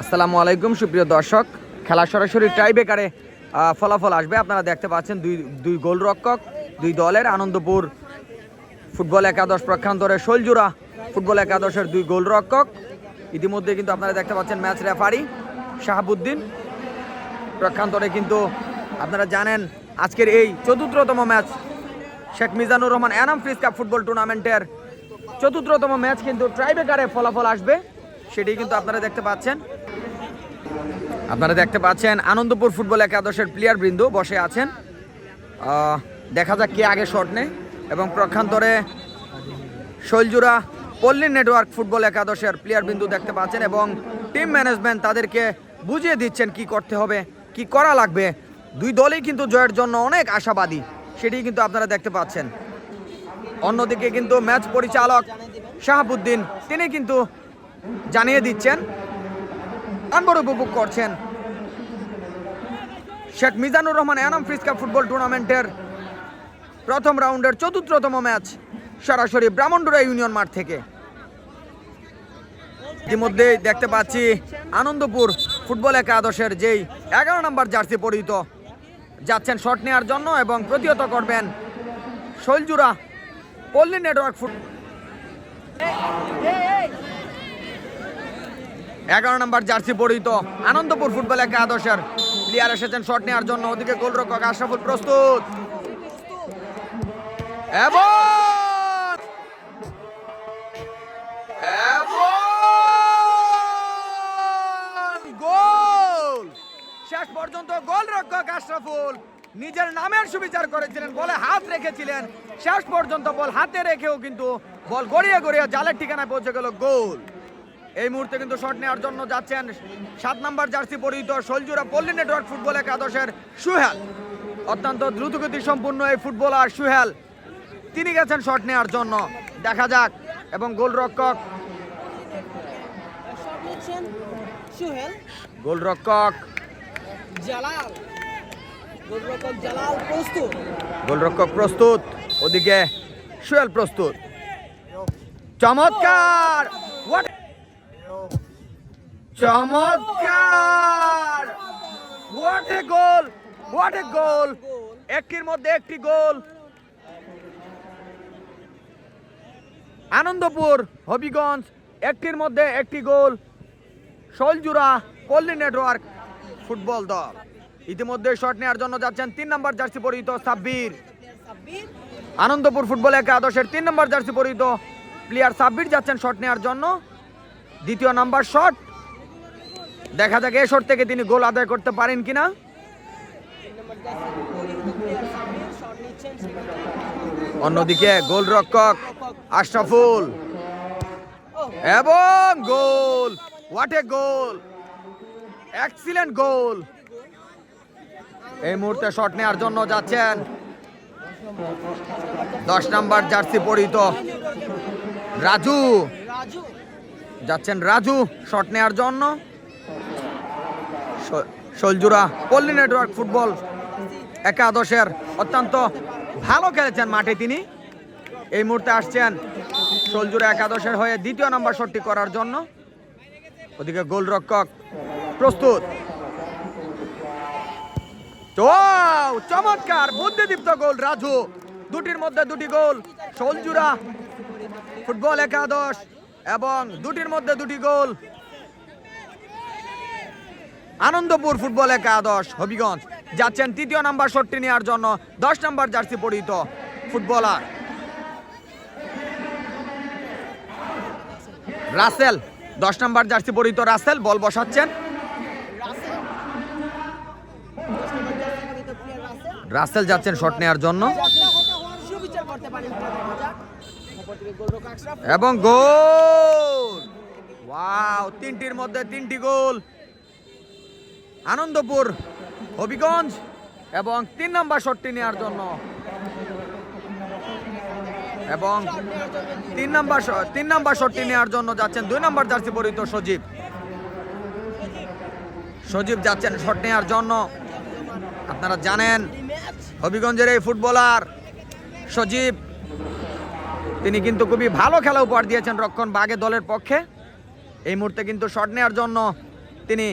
আসসালামু আলাইকুম, সুপ্রিয় দর্শক। খেলা সরাসরি টাইবেকারে ফলাফল আসবে। আপনারা দেখতে পাচ্ছেন দুই দুই গোলরক্ষক, দুই দলের আনন্দপুর ফুটবল একাদশ প্রক্ষান্তরে শৈলজুরা ফুটবল একাদশের দুই গোলরক্ষক। ইতিমধ্যে কিন্তু আপনারা দেখতে পাচ্ছেন ম্যাচ রেফারি শাহাবুদ্দিন। প্রক্ষান্তরে কিন্তু আপনারা জানেন আজকের এই চতুর্থতম match Sheikh Mizanur Rahman Enam fridge cup football টুর্নামেন্টের চতুর্থতম ম্যাচ কিন্তু ট্রাইবেকারে ফলাফল আসবে সেটি কিন্তু আপনারা দেখতে পাচ্ছেন। আপনারা দেখতে পাচ্ছেন আনন্দপুর ফুটবল একাদশের প্লেয়ার বৃন্দ বসে আছেন। দেখা যাক কে আগে শট নেয় এবং প্রক্ষান্তরে শৈলজুরা পল্লী নেটওয়ার্ক ফুটবল একাদশের প্লেয়ার বিন্দু দেখতে পাচ্ছেন এবং টিম ম্যানেজমেন্ট তাদেরকে বুঝিয়ে দিচ্ছেন কি করতে হবে, কি করা লাগবে। দুই দলই কিন্তু জয়ের জন্য অনেক আশাবাদী সেটি কিন্তু আপনারা দেখতে পাচ্ছেন। অন্যদিকে কিন্তু ম্যাচ পরিচালক শাহাবুদ্দিন, তিনি কিন্তু জানিয়ে দিচ্ছেন, আনবর উপভোগ করছেন। Sheikh Mizanur Rahman Enam fridge cup football টুর্নামেন্টের প্রথম রাউন্ডের চতুর্থতম ম্যাচ সরাসরি ব্রাহ্মণডুরা ইউনিয়ন মাঠ থেকে। ইতিমধ্যে দেখতে পাচ্ছি আনন্দপুর ফুটবল একাদশের যেই এগারো নম্বর জার্সি পরিহিত, যাচ্ছেন শট নেওয়ার জন্য এবং প্রতিহত করবেন শৈলজুরা। পল্লী নেটওয়ার্ক ফুট এগারো নম্বর জার্সি পরিহিত। আনন্দপুর ফুটবল একাদশের প্লেয়ার এসেছেন শট নেওয়ার জন্য। ওদিকে গোলরক্ষক আশরাফুল প্রস্তুত। এবং গোল! শেষ পর্যন্ত গোল রক্ষক আশরাফুল। নিজের নামের সুবিচার করেছিলেন বলে হাত রেখেছিলেন। শেষ পর্যন্ত বল হাতে রেখেও কিন্তু বল গড়িয়ে গড়িয়ে জালের ঠিকানায় পৌঁছে গেল গোল। এই মুহূর্তে কিন্তু শট নেওয়ার জন্য যাচ্ছেন সাত নাম্বার জার্সি পরিহিত শৈলজুরা পল্লী নেটওয়ার্ক ফুটবল একাদশের সুহেল। অত্যন্ত দ্রুতগতি সম্পূর্ণ এই ফুটবলার সুহেল। তিনি গেছেন শট নেওয়ার জন্য। দেখা যাক এবং গোলরক্ষক সুহেল। গোলরক্ষক জালাল। গোলরক্ষক প্রস্তুত। ওদিকে সুহেল প্রস্তুত। চমৎকার! চমৎকার! হোয়াট গোল হোয়াট গোল একটির মধ্যে একটি গোল আনন্দপুর, হবিগঞ্জ, একটির মধ্যে একটি গোল শৈলজুরা পল্লী নেটওয়ার্ক ফুটবল দল। ইতিমধ্যে শট নেওয়ার জন্য যাচ্ছেন তিন নম্বর জার্সি পরিহিত সাব্বির। আনন্দপুর ফুটবল একাদশের তিন নম্বর জার্সি পরিহিত প্লেয়ার সাব্বির যাচ্ছেন শট নেওয়ার জন্য। দ্বিতীয় নাম্বার শট দেখা যাক এই শট থেকে তিনি গোল আদায় করতে পারেন কিনা। অন্যদিকে গোলরক্ষক আশরাফুল। এবং গোল। হোয়াট এ গোল এক্সিলেন্ট গোল এই মুহূর্তে শট নেওয়ার জন্য যাচ্ছেন। দশ নাম্বার জার্সি পরিহিত। রাজু। যাচ্ছেন রাজু শট নেওয়ার জন্য। শৈলজুরা পল্লী নেটওয়ার্ক ফুটবল একাদশের অত্যন্ত ভালো খেলেছেন মাঠে তিনি। এই মুহূর্তে আসছেন শৈলজুরা একাদশের হয়ে দ্বিতীয় নম্বর শটটি করার জন্য। ওদিকে গোলরক্ষক প্রস্তুত। চমৎকার। বুদ্ধিদীপ্ত গোল, রাজু। দুটির মধ্যে দুটি গোল শোলজুরা ফুটবল একাদশ, এবং দুটির মধ্যে দুটি গোল, আনন্দপুর ফুটবল একাদশ, হবিগঞ্জ। যাচ্ছেন তৃতীয় নাম্বার শটটি নেওয়ার জন্য, দশ নাম্বার জার্সি পরিহিত ফুটবলার। রাসেল, দশ নাম্বার জার্সি পরিহিত রাসেল, বল বসাচ্ছেন রাসেল দশ নম্বর জার্সি পরিহিত প্লেয়ার রাসেল যাচ্ছেন শট নেওয়ার জন্য। এবং গোল! তিনটির মধ্যে তিনটি গোল। আনন্দপুর, হবিগঞ্জ, এবং তিন নাম্বার শটটি নেওয়ার জন্য। এবং তিন নম্বর তিন নম্বর শটটি নেওয়ার জন্য যাচ্ছেন, দুই নম্বর জার্সি পরিহিত সজীব। সজীব যাচ্ছেন শট নেওয়ার জন্য। আপনারা জানেন হবিগঞ্জের এই ফুটবলার সজীব, তিনি কিন্তু খুবই ভালো খেলা উপহার দিয়েছেন রক্ষণ বাগে দলের পক্ষে। এই মুহূর্তে কিন্তু শট নেওয়ার জন্য তিনি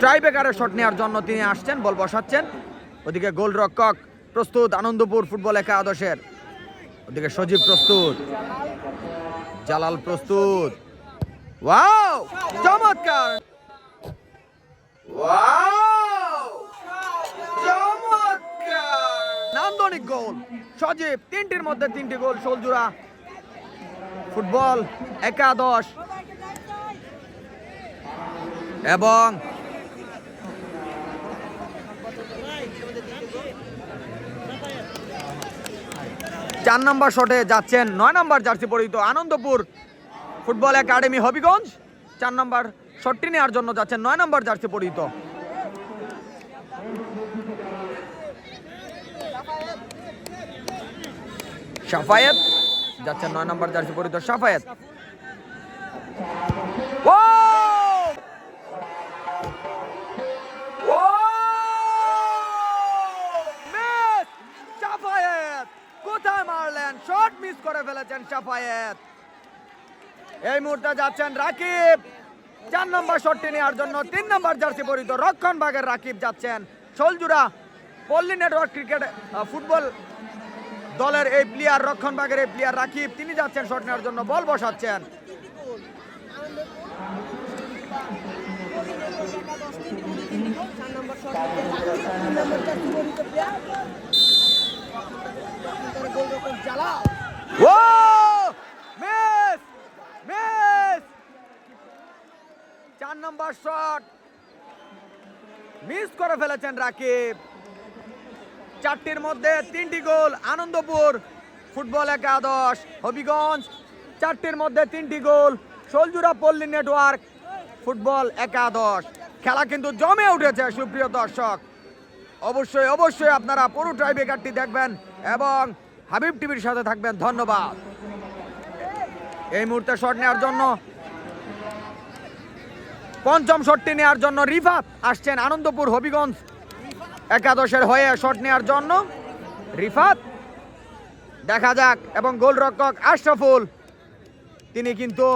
ট্রাইবেকারের শট নেওয়ার জন্য তিনি আসছেন, বল বসাচ্ছেন। ওদিকে গোলরক্ষক প্রস্তুত, আনন্দপুর ফুটবল একাদশের। ওদিকে সজীব প্রস্তুত, জালাল প্রস্তুত। ওয়াও, চমৎকার! ওয়াও! নান্দনিক গোল। সজীব, তিনটির মধ্যে তিনটি গোল সোলজুরা ফুটবল একাদশ। এবং চার নম্বর শটে যাচ্ছেন, নয় নম্বর জার্সি পরিহিত আনন্দপুর ফুটবল একাডেমি হবিগঞ্জ। চার নম্বর শটটি নেওয়ার জন্য যাচ্ছেন, নয় নম্বর জার্সি পরিহিত। সাফায়েত যাচ্ছে নয় নম্বর জার্সি পরিহিত সাফায়েত কোথায় মারলেন? মিস করে ফেলেছেন সাফায়েত এই মুহূর্তে যাচ্ছেন রাকিব। চার নম্বর নেওয়ার জন্য তিন নম্বর জার্সি রক্ষণ ভাগের রাকিব যাচ্ছেন। শোলজুরা পল্লী নেটওয়ার্ক ক্রিকেট ফুটবল দলের এই প্লেয়ার রক্ষণ ভাগের এই প্লেয়ার রাকিব, তিনি যাচ্ছেন শট নেওয়ার জন্য, বল বসাচ্ছেন। চার নম্বর শট। মিস করে ফেলেছেন রাকিব। চারটির মধ্যে তিনটি গোল, আনন্দপুর ফুটবল একাদশ, হবিগঞ্জ। চারটির মধ্যে তিনটি গোল সোলজুরা পল্লী নেটওয়ার্ক ফুটবল একাদশ। খেলা কিন্তু জমে উঠেছে, সুপ্রিয় দর্শক। অবশ্যই অবশ্যই আপনারা পুরো ট্রাইবেকারটি দেখবেন এবং হাবিব টিভির সাথে থাকবেন। ধন্যবাদ। এই মুহূর্তে শট নেওয়ার জন্য, পঞ্চম শটটি নেওয়ার জন্য রিফাত আসছেন আনন্দপুর, হবিগঞ্জ। একাদশের হয়ে শট নেওয়ার জন্য। রিফাত, দেখা যাক, এবং গোলরক্ষক আশরাফুল, তিনি কিন্তু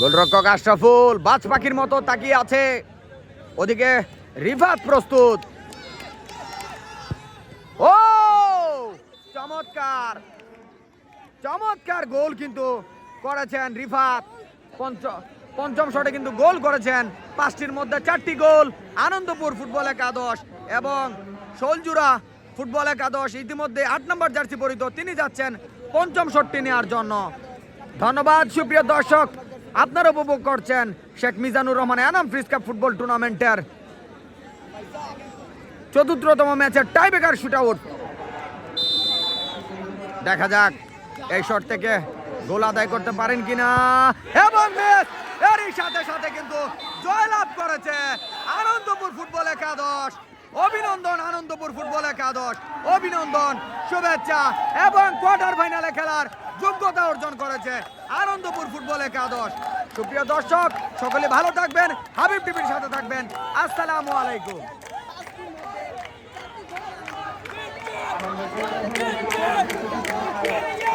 গোলরক্ষক আশরাফুল, বাজ পাখির মতো তাকিয়ে আছে। ওদিকে রিফাত প্রস্তুত। ও, চমৎকার! চমৎকার গোল কিন্তু করেছেন রিফাত। পঞ্চ পঞ্চম শটে কিন্তু গোল করেছেন। পাঁচটির মধ্যে চারটি গোল। আনন্দপুর ফুটবল একাদশ এবং শোলজুরা ফুটবল একাদশ ইতিমধ্যে আট নম্বর জার্সি পরিত তিনি যাচ্ছেন পঞ্চম শটটি নেওয়ার জন্য। ধন্যবাদ, সুপ্রিয় দর্শক। আপনারা উপভোগ করছেন Sheikh Mizanur Rahman Enam fridge cup football টুর্নামেন্টের চতুর্থতম ম্যাচের টাইব্রেকার শুট আউট দেখা যাক, এই শট থেকে গোল আদায় করতে পারেন কিনা? এবং এরই সাথে সাথে কিন্তু জয়লাভ করেছে আনন্দপুর ফুটবল একাদশ। অভিনন্দন আনন্দপুর ফুটবল একাদশ। অভিনন্দন, শুভেচ্ছা এবং কোয়ার্টার ফাইনালে খেলার যোগ্যতা অর্জন করেছে আনন্দপুর ফুটবল একাদশ। সুপ্রিয় দর্শক, সকলে ভালো থাকবেন, হাবিব টিভির সাথে থাকবেন। আসসালামু আলাইকুম।